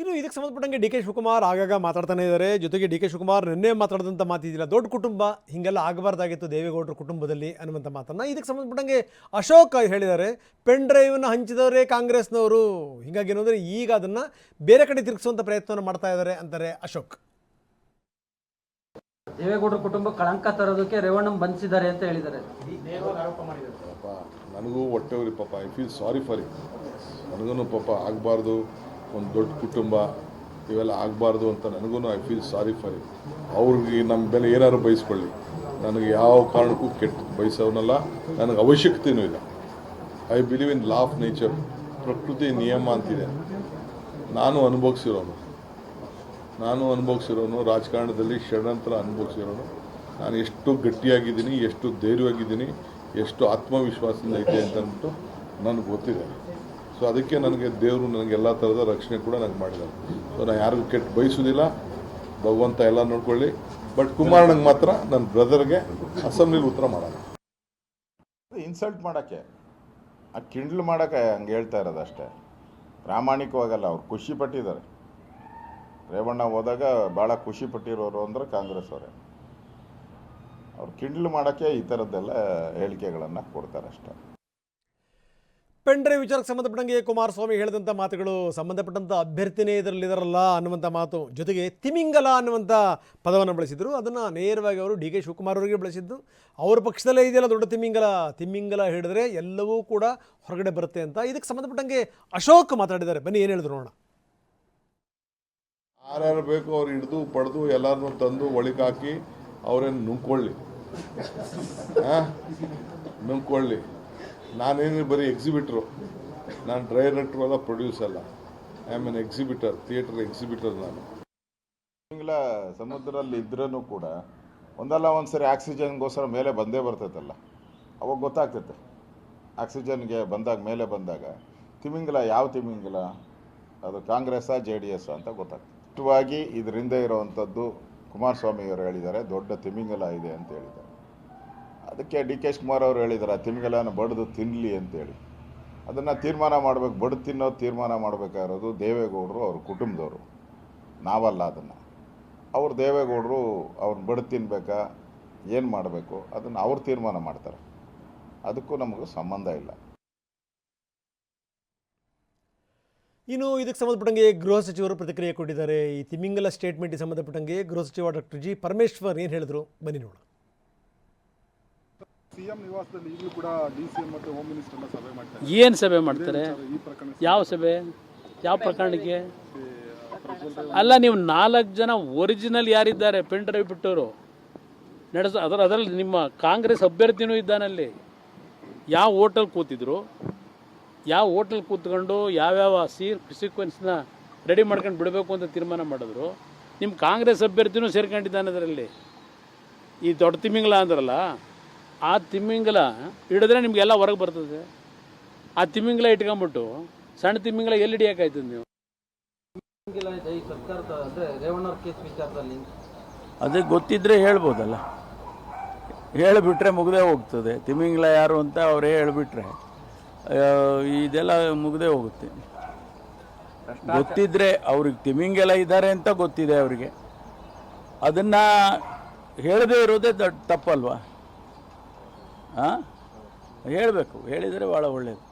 ಇನ್ನು ಇದಕ್ಕೆ ಸಂಬಂಧಪಟ್ಟಂಗೆ ಡಿ ಕೆ ಶಿವಕುಮಾರ್ ಆಗಾಗ ಮಾತಾಡ್ತಾನೆ ಇದ್ದಾರೆ. ಜೊತೆಗೆ ಡಿ ಕೆ ಶಿವಕುಮಾರ್ ನಿನ್ನೆ ಮಾತಾಡಿದಂಥ ಮಾತಿದ್ದಿಲ್ಲ ದೊಡ್ಡ ಕುಟುಂಬ ಹೀಗೆಲ್ಲ ಆಗಬಾರ್ದಾಗಿತ್ತು ದೇವೇಗೌಡರ ಕುಟುಂಬದಲ್ಲಿ ಅನ್ನುವಂಥ ಮಾತನ್ನು ಇದಕ್ಕೆ ಸಂಬಂಧಪಟ್ಟಂಗೆ ಅಶೋಕ್ ಹೇಳಿದ್ದಾರೆ. ಪೆನ್ ಡ್ರೈವನ್ನು ಹಂಚಿದವರೇ ಕಾಂಗ್ರೆಸ್ನವರು. ಹೀಗಾಗಿ ಏನಂದರೆ ಈಗ ಅದನ್ನು ಬೇರೆ ಕಡೆ ತಿರುಗಿಸುವಂಥ ಪ್ರಯತ್ನವನ್ನು ಮಾಡ್ತಾ ಇದ್ದಾರೆ ಅಂತಾರೆ ಅಶೋಕ್. ದೇವೇಗೌಡರ ಕುಟುಂಬ ಕಳಂಕ ತರೋದಕ್ಕೆ ರೇವಣ್ಣ ಬಂಧಿಸಿದ್ದಾರೆ ಅಂತ ಹೇಳಿದ್ದಾರೆ. ನನಗೂ ಹೊಟ್ಟೆ ಪಾಪ. I feel sorry for it ನನಗೂ ಪಾಪ ಆಗಬಾರ್ದು. ಒಂದು ದೊಡ್ಡ ಕುಟುಂಬ ಇವೆಲ್ಲ ಆಗಬಾರ್ದು ಅಂತ ನನಗೂ I feel sorry for it ಅವ್ರಿಗೆ ನಮ್ಮ ಬೆಲೆ ಏನಾದ್ರು ಬಯಸ್ಕೊಳ್ಳಿ. ನನಗೆ ಯಾವ ಕಾರಣಕ್ಕೂ ಕೆಟ್ಟ ಬಯಸೋನಲ್ಲ. ನನಗೆ ಅವಶ್ಯಕತೆಯೂ ಇಲ್ಲ. I believe in law of nature ಪ್ರಕೃತಿ ನಿಯಮ ಅಂತಿದೆ. ನಾನು ಅನುಭವಿಸಿರೋನು. ನಾನು ಅನುಭವಿಸಿರೋನು. ರಾಜಕಾರಣದಲ್ಲಿ ಷಡಂತರ ಅನುಭವಿಸಿರೋನು. ನಾನು ಎಷ್ಟು ಗಟ್ಟಿಯಾಗಿದ್ದೀನಿ, ಎಷ್ಟು ಧೈರ್ಯವಾಗಿದ್ದೀನಿ, ಎಷ್ಟು ಆತ್ಮವಿಶ್ವಾಸದಿಂದ ಇದೆ ಅಂತ ಅಂದ್ಬಿಟ್ಟು ನನಗೆ ಗೊತ್ತಿದೆ. ಸೊ ಅದಕ್ಕೆ ನನಗೆ ದೇವರು ನನಗೆ ಎಲ್ಲ ಥರದ ರಕ್ಷಣೆ ಕೂಡ ನನಗೆ ಮಾಡಿದ್ದಾರೆ. ಸೊ ನಾನು ಯಾರಿಗೂ ಕೆಟ್ಟ ಬಯಸೋದಿಲ್ಲ. ಭಗವಂತ ಎಲ್ಲ ನೋಡ್ಕೊಳ್ಳಿ. ಬಟ್ ಕುಮಾರಣ್ಣಗೆ ಮಾತ್ರ ನನ್ನ ಬ್ರದರ್ಗೆ ಅಸೆಂಬ್ಲಿಲಿ ಉತ್ತರ ಮಾಡೋಣ. ಇನ್ಸಲ್ಟ್ ಮಾಡೋಕ್ಕೆ, ಆ ಕಿಂಡ್ಲು ಮಾಡೋಕ್ಕೆ ಹಂಗೆ ಹೇಳ್ತಾ ಇರೋದು ಅಷ್ಟೇ. ಪ್ರಾಮಾಣಿಕವಾಗಲ್ಲ, ಅವ್ರು ಖುಷಿ ಪಟ್ಟಿದ್ದಾರೆ. ರೇವಣ್ಣ ಹೋದಾಗ ಭಾಳ ಖುಷಿ ಪಟ್ಟಿರೋರು ಅಂದ್ರೆ ಕಾಂಗ್ರೆಸ್ ಅವರೇ. ಅವ್ರು ಕಿಂಡ್ಲು ಮಾಡೋಕ್ಕೆ ಈ ಥರದ್ದೆಲ್ಲ ಹೇಳಿಕೆಗಳನ್ನು ಕೊಡ್ತಾರೆ ಅಷ್ಟೇ. ಪೆನ್ ಡ್ರೈವ್ ವಿಚಾರಕ್ಕೆ ಸಂಬಂಧಪಟ್ಟಂಗೆ ಕುಮಾರಸ್ವಾಮಿ ಹೇಳಿದಂಥ ಮಾತುಗಳು, ಸಂಬಂಧಪಟ್ಟಂಥ ಅಭ್ಯರ್ಥಿನೇ ಇದರಲ್ಲಿದ್ದಾರಲ್ಲ ಅನ್ನುವಂಥ ಮಾತು ಜೊತೆಗೆ ತಿಮಿಂಗಲ ಅನ್ನುವಂಥ ಪದವನ್ನು ಬಳಸಿದರು. ಅದನ್ನು ನೇರವಾಗಿ ಅವರು ಡಿ ಕೆ ಶಿವಕುಮಾರ್ ಅವರಿಗೆ ಬಳಸಿದ್ದು. ಅವ್ರ ಪಕ್ಷದಲ್ಲೇ ಇದೆಯಲ್ಲ ದೊಡ್ಡ ತಿಮಿಂಗಲ? ತಿಮಿಂಗಲ ಹೇಳಿದರೆ ಎಲ್ಲವೂ ಕೂಡ ಹೊರಗಡೆ ಬರುತ್ತೆ ಅಂತ. ಇದಕ್ಕೆ ಸಂಬಂಧಪಟ್ಟಂಗೆ ಅಶೋಕ್ ಮಾತಾಡಿದ್ದಾರೆ. ಬನ್ನಿ, ಏನು ಹೇಳಿದ್ರು ನೋಡೋಣ. ಯಾರ್ಯಾರು ಬೇಕು ಅವ್ರು ಹಿಡಿದು, ಪಡೆದು ಎಲ್ಲರನ್ನೂ ತಂದು ಒಳಗಾಕಿ ಹಾಕಿ ಅವ್ರೇನು ನುಂಕೊಳ್ಳಿ ಆ? ನುಂಗ್ಕೊಳ್ಳಿ. ನಾನೇನು ಬರೀ ಎಕ್ಸಿಬಿಟ್ರು ನಾನು ಡೈರೆಕ್ಟ್ರು ಅಲ್ಲ ಪ್ರೊಡ್ಯೂಸ್ ಅಲ್ಲ. I am an exhibitor theatre exhibitor ನಾನು. ತಿಂಗಳ ಸಮುದ್ರದಲ್ಲಿ ಇದ್ರೂ ಕೂಡ ಒಂದಲ್ಲ ಒಂದು ಸರಿ ಆಕ್ಸಿಜನ್ಗೋಸ್ಕರ ಮೇಲೆ ಬಂದೇ ಬರ್ತೈತಲ್ಲ. ಅವಾಗ ಗೊತ್ತಾಗ್ತೈತೆ. ಆಕ್ಸಿಜನ್ಗೆ ಬಂದಾಗ, ಮೇಲೆ ಬಂದಾಗ, ತಿಮಿಂಗಲ ಯಾವ ತಿಮಿಂಗಲ? ಅದು ಕಾಂಗ್ರೆಸ್ಸಾ, ಜೆ ಡಿ ಎಸ್ ಅಂತ ಗೊತ್ತಾಗ್ತದೆ ಇಷ್ಟವಾಗಿ ಇದರಿಂದ ಇರೋವಂಥದ್ದು ಕುಮಾರಸ್ವಾಮಿ ಅವರು ಹೇಳಿದ್ದಾರೆ, ದೊಡ್ಡ ತಿಮಿಂಗಲ ಇದೆ ಅಂತ ಹೇಳಿದ್ದಾರೆ. ಅದಕ್ಕೆ ಡಿ ಕೆ ಕುಮಾರ್ ಅವರು ಹೇಳಿದ್ದಾರೆ ತಿಮಿಂಗಲನ ಬಡಿದು ತಿನ್ನಲಿ ಅಂತೇಳಿ. ಅದನ್ನು ತೀರ್ಮಾನ ಮಾಡಬೇಕು, ಬಡ್ದು ತಿನ್ನೋದು ತೀರ್ಮಾನ ಮಾಡಬೇಕಾಗಿರೋದು ದೇವೇಗೌಡರು ಅವ್ರ ಕುಟುಂಬದವರು. ನಾವಲ್ಲ ಅದನ್ನು. ಅವ್ರು ದೇವೇಗೌಡರು ಅವ್ರನ್ನ ಬಡ್ದು ತಿನ್ಬೇಕಾ, ಏನು ಮಾಡಬೇಕು, ಅದನ್ನು ಅವ್ರು ತೀರ್ಮಾನ ಮಾಡ್ತಾರೆ. ಅದಕ್ಕೂ ನಮಗೂ ಸಂಬಂಧ ಇಲ್ಲ. ಇನ್ನು ಇದಕ್ಕೆ ಸಂಬಂಧಪಟ್ಟಂಗೆ ಗೃಹ ಸಚಿವರು ಪ್ರತಿಕ್ರಿಯೆ ಕೊಟ್ಟಿದ್ದಾರೆ. ಈ ತಿಮಿಂಗಲ ಸ್ಟೇಟ್ಮೆಂಟ್ಗೆ ಸಂಬಂಧಪಟ್ಟಂಗೆ ಗೃಹ ಸಚಿವ ಡಾಕ್ಟರ್ ಜಿ ಪರಮೇಶ್ವರ್ ಏನು ಹೇಳಿದ್ರು? ಬನ್ನಿ ನೋಡೋಣ. ಸಿಎಂ ನಿವಾಸದಲ್ಲಿ ಈಗಲೂ ಕೂಡ ಡಿ ಸಿ ಎಂ ಮತ್ತು ಹೋಮ್ ಮಿನಿಸ್ಟರ್ ಎಲ್ಲ ಸಭೆ ಮಾಡ್ತಾರೆ ಏನು ಸಭೆ ಮಾಡ್ತಾರೆ? ಈ ಪ್ರಕರಣ ಯಾವ ಸಭೆ? ಯಾವ ಪ್ರಕರಣಕ್ಕೆ? ಅಲ್ಲ ನೀವು ನಾಲ್ಕು ಜನ ಒರಿಜಿನಲ್ ಯಾರಿದ್ದಾರೆ? Pen drive ಬಿಟ್ಟವರು. ನಡೆಸ ಅದರ ಅದರಲ್ಲಿ ನಿಮ್ಮ ಕಾಂಗ್ರೆಸ್ ಅಭ್ಯರ್ಥಿನೂ ಇದ್ದಾನಲ್ಲಿ ಯಾವ ಹೋಟೆಲ್ ಕೂತಿದ್ರು? ಯಾವ ಹೋಟೆಲ್ ಕೂತ್ಕೊಂಡು ಯಾವ್ಯಾವ ಸೀ ಸೀಕ್ವೆನ್ಸ್ನ ರೆಡಿ ಮಾಡ್ಕೊಂಡು ಬಿಡಬೇಕು ಅಂತ ತೀರ್ಮಾನ ಮಾಡಿದ್ರು. ನಿಮ್ಮ ಕಾಂಗ್ರೆಸ್ ಅಭ್ಯರ್ಥಿನೂ ಸೇರ್ಕೊಂಡಿದ್ದಾನೆ ಅದರಲ್ಲಿ. ಈ ದೊಡ್ಡ ತಿಮಿಂಗ್ಲ ಅಂದ್ರಲ್ಲ. ಆ ತಿಮ್ಮಿಂಗಲ ಹಿಡಿದ್ರೆ ನಿಮಗೆಲ್ಲ ಹೊರಗೆ ಬರ್ತದೆ. ಆ ತಿಮ್ಮಿಂಗಲ ಇಟ್ಕೊಂಬಿಟ್ಟು ಸಣ್ಣ ತಿಮ್ಮಿಂಗಲ ಎಲ್ಲಿ ಹಿಡಿಯೋಕ್ಕಾಯ್ತದೆ ನೀವು? ಅದೇ ಗೊತ್ತಿದ್ರೆ ಹೇಳ್ಬೋದಲ್ಲ. ಹೇಳಿಬಿಟ್ರೆ ಮುಗ್ದೇ ಹೋಗ್ತದೆ. ತಿಮಿಂಗ್ಲ ಯಾರು ಅಂತ ಅವರೇ ಹೇಳಿಬಿಟ್ರೆ ಇದೆಲ್ಲ ಮುಗ್ದೇ ಹೋಗುತ್ತೆ. ಗೊತ್ತಿದ್ರೆ ಅವ್ರಿಗೆ ತಿಮಿಂಗೆಲ್ಲ ಇದ್ದಾರೆ ಅಂತ ಗೊತ್ತಿದೆ ಅವರಿಗೆ. ಅದನ್ನು ಹೇಳದೇ ಇರೋದೇ ದೊಡ್ಡ ತಪ್ಪಲ್ವಾ? ಹಾಂ ಹೇಳಬೇಕು ಹೇಳಿದರೆ ಭಾಳ ಒಳ್ಳೆಯದು